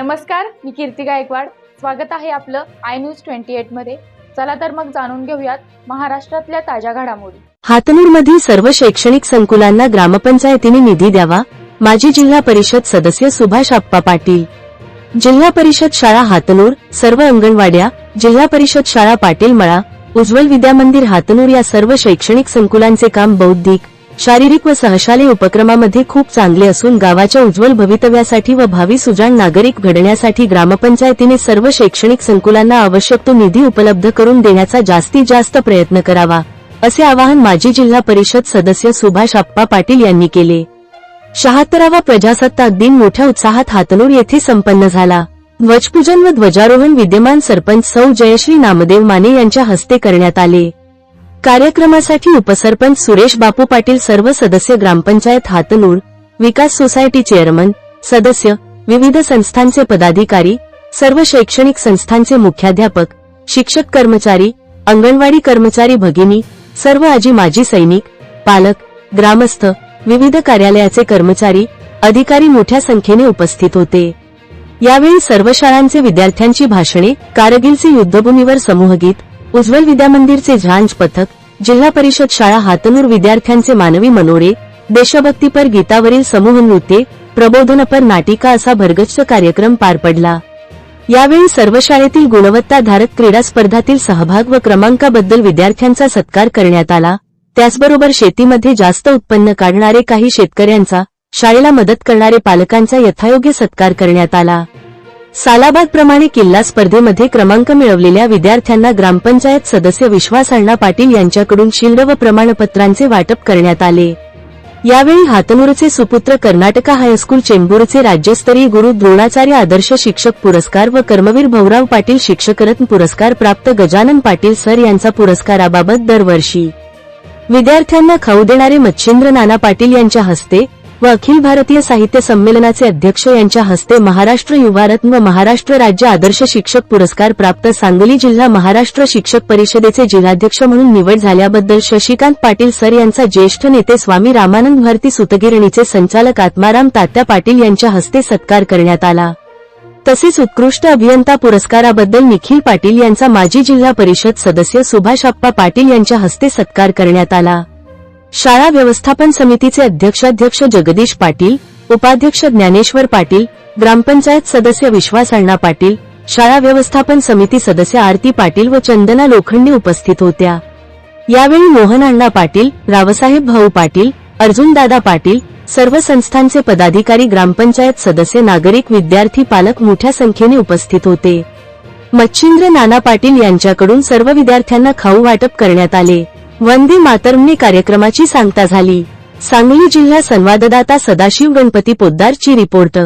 नमस्कार मी कीर्ती गायकवाड. स्वागत आहे आपलं आय न्यूज ट्वेंटी एटमध्ये. चला तर मग जाणून घेऊयात महाराष्ट्रातल्या ताज्या घडामोडी. हातनूरमधील सर्व शैक्षणिक संकुलांना ग्रामपंचायतीने निधी द्यावा माजी जिल्हा परिषद सदस्य सुभाष आप्पा पाटील. जिल्हा परिषद शाळा हातनूर सर्व अंगणवाड्या जिल्हा परिषद शाळा पाटील मळा उज्ज्वल विद्यामंदिर हातनूर या सर्व शैक्षणिक संकुलांचे काम बौद्धिक शारीरिक व सहशाले उपक्रमामध्ये खूप चांगले असून गावाच्या उज्ज्वल भवितव्यासाठी व भावी सुजाण नागरिक घडण्यासाठी ग्रामपंचायतीने सर्व शैक्षणिक संकुलांना आवश्यक तो निधी उपलब्ध करून देण्याचा जास्तीत जास्त प्रयत्न करावा असे आवाहन माजी जिल्हा परिषद सदस्य सुभाष आप्पा पाटील यांनी केले. शहात्तरावा प्रजासत्ताक दिन मोठ्या उत्साहात हातनूर येथे संपन्न झाला. ध्वजपूजन व ध्वजारोहण विद्यमान सरपंच सौ जयश्री नामदेव माने यांच्या हस्ते करण्यात आले. कार्यक्रमासाठी उपसरपंच सुरेश बापू पाटील सर्व सदस्य ग्रामपंचायत हातनूर विकास सोसायटी चेअरमन सदस्य विविध संस्थांचे पदाधिकारी सर्व शैक्षणिक संस्थांचे मुख्याध्यापक शिक्षक कर्मचारी अंगणवाडी कर्मचारी भगिनी सर्व आजी माजी सैनिक पालक ग्रामस्थ विविध कार्यालयाचे कर्मचारी अधिकारी मोठ्या संख्येने उपस्थित होते. यावेळी सर्व शाळांचे विद्यार्थ्यांची भाषणे कारगिलचे युद्धभूमीवर समूहगीत उज्ज्वल विद्यामंदिरचे झांज पथक जिल्हा परिषद शाळा हातनूर विद्यार्थ्यांचे मानवी मनोरे देशभक्तीपर गीतावरील समूह नृत्ये प्रबोधनपर नाटिका असा भरगच्च कार्यक्रम पार पडला. यावेळी सर्व शाळेतील गुणवत्ताधारक क्रीडा स्पर्धातील सहभाग व क्रमांकाबद्दल विद्यार्थ्यांचा सत्कार करण्यात आला. त्याचबरोबर शेतीमध्ये जास्त उत्पन्न काढणारे काही शेतकऱ्यांचा शाळेला मदत करणारे पालकांचा यथायोग्य सत्कार करण्यात आला. सालाबादप्रमाणे किल्ला स्पर्धेमध्ये क्रमांक मिळवलेल्या विद्यार्थ्यांना ग्रामपंचायत सदस्य विश्वास अण्णा पाटील यांच्याकडून शिल्ड व प्रमाणपत्रांचे वाटप करण्यात आले. यावेळी हातनूरचे सुपुत्र कर्नाटका हायस्कूल चेंबूरचे राज्यस्तरीय गुरु द्रोणाचार्य आदर्श शिक्षक पुरस्कार व कर्मवीर भाऊराव पाटील शिक्षकरत्न पुरस्कार प्राप्त गजानन पाटील सर यांचा पुरस्काराबाबत दरवर्षी. विद्यार्थ्यांना खाऊ देणारे मच्छिंद्र नाना पाटील यांच्या हस्ते व अखिल भारतीय साहित्य संमेलनाचे अध्यक्ष यांच्या हस्ते महाराष्ट्र युवारत्न व महाराष्ट्र राज्य आदर्श शिक्षक पुरस्कार प्राप्त सांगली जिल्हा महाराष्ट्र शिक्षक परिषदेचे जिल्हाध्यक्ष म्हणून निवड झाल्याबद्दल शशिकांत पाटील सर यांचा ज्येष्ठ नेते स्वामी रामानंद भारती सुतगिरणीचे संचालक आत्माराम तात्या पाटील यांच्या हस्ते सत्कार करण्यात आला. तसेच उत्कृष्ट अभियंता पुरस्काराबद्दल निखिल पाटील यांचा माजी जिल्हा परिषद सदस्य सुभाष आप्पा पाटील यांच्या हस्ते सत्कार करण्यात आला. शाळा व्यवस्थापन समितीचे अध्यक्षाध्यक्ष जगदीश पाटील उपाध्यक्ष ज्ञानेश्वर पाटील ग्रामपंचायत सदस्य विश्वास अण्णा पाटील शाळा व्यवस्थापन समिती सदस्य आरती पाटील व चंदना लोखंडे उपस्थित होत्या. यावेळी मोहन अण्णा पाटील रावसाहेब भाऊ पाटील अर्जुनदादा पाटील सर्व संस्थांचे पदाधिकारी ग्रामपंचायत सदस्य नागरिक विद्यार्थी पालक मोठ्या संख्येने उपस्थित होते. मच्छिंद्र नाना पाटील यांच्याकडून सर्व विद्यार्थ्यांना खाऊ वाटप करण्यात आले. वंदे मातरमने कार्यक्रमाची सांगता झाली. सांगली जिल्हा संवाददाता सदाशिव गणपती पोद्दारची रिपोर्ट.